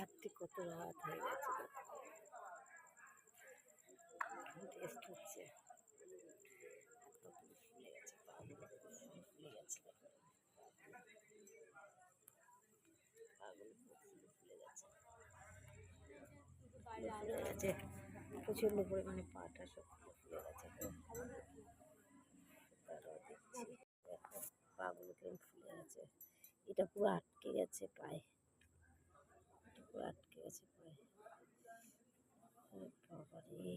রাত্রি কত রাত হয়ে গেছে টেস্ট হচ্ছে। ফুলে গেছে ফুলে ফুলে গেছে। প্রচণ্ড পরিমাণে পাটা সব ফুলে ফুলে গেছে। পাগুলো কেমন ফুলে গেছে। এটা পুরো আটকে গেছে পায়ে পুরো আটকে গেছে পায়ে ওরে বাবারে।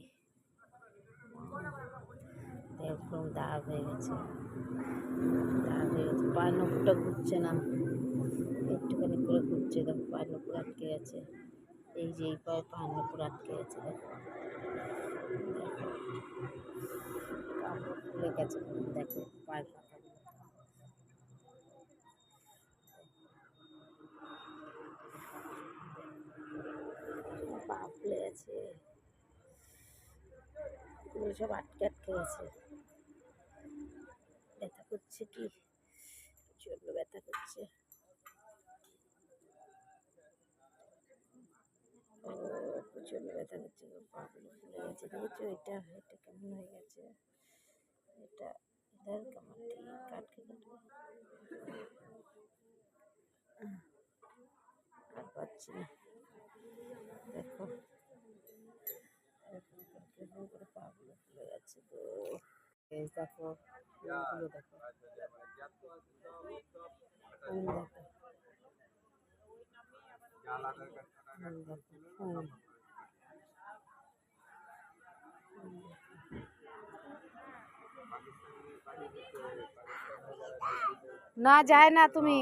একদম দাগ হয়ে গেছে। দাগ হয়ে গেছে। পায়ের নখটা ঘুরছে না। একটুখানি করে ঘুরছে, দেখো পায়ের নপুর আটকে গেছে। এই যে এই পায়ে পায়ের নপুর আটকে গেছে, দেখো। দেখো। গেছে, দেখো, পায়ের পা ফুলে গেছে। এগুলো সব আটকে আটকে গেছে। ব্যথা করছে কি? জন্য ব্যথা করছে। প্রচণ্ড ব্যথা করছে। পাগুলো ফুলে গেছে। দেখেছ? এটা এটা কেমন হয়ে গেছে? এটা ইধার কেমন কাটকে কাটকে আর পাচ্ছি না। এই দেখো। দেখো। ফুল দেখো ফুল দেখো। ফুল না যায় না তুমি।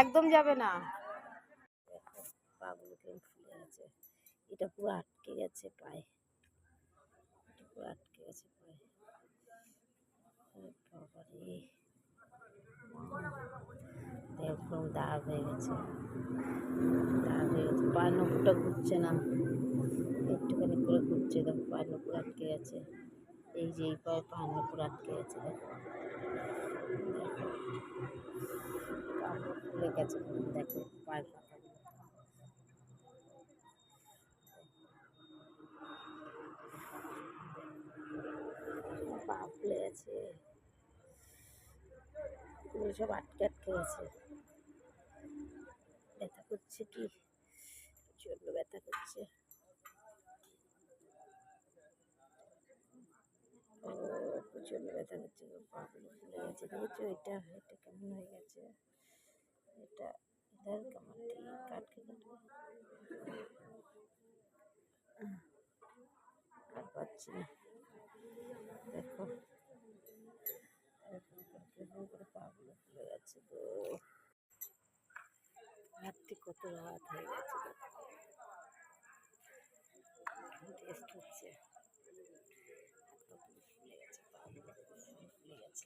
একদম যাবে না। পাগুলো কেমন ফুলে গেছে এটা পুরো আটকে গেছে পায়ে। আটকে গেছে পায়ে বাবারে দাগ হয়ে গেছে। দাগ হয়ে গেছে। পায়ের নখটা ঘুরছে না। একটুখানি করে ঘুরছে, দেখো পায়ের নপুর আটকে গেছে। এই যে, এই পায়ে নপুর আটকে গেছে, দেখো। দেখো। গেছে, দেখো পায়ের পা ফুলে গেছে। এগুলো সব আটকে আটকে গেছে। ব্যথা করছে কি? জন্য ব্যথা করছে। প্রচণ্ড ব্যথা করছে। পাগুলো ফুলে গেছে। দেখেছ? এটা এটা কেমন হয়ে গেছে? এটা ইধার কেমন ঠিক আটকে কাটকে আর পাচ্ছি না। কেমন করে পাগুলো ফুলে গেছে তো কত রাত হয়ে গেছে টেস্ট হচ্ছে। হাত ফুলে গেছে পাগুলো ফুলে গেছে।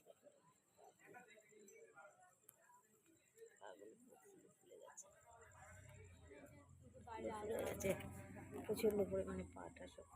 পাগুলো ফুলে ফুলে গেছে ফুলে ফুলে গেছে প্রচণ্ড পরিমাণে পাটা সব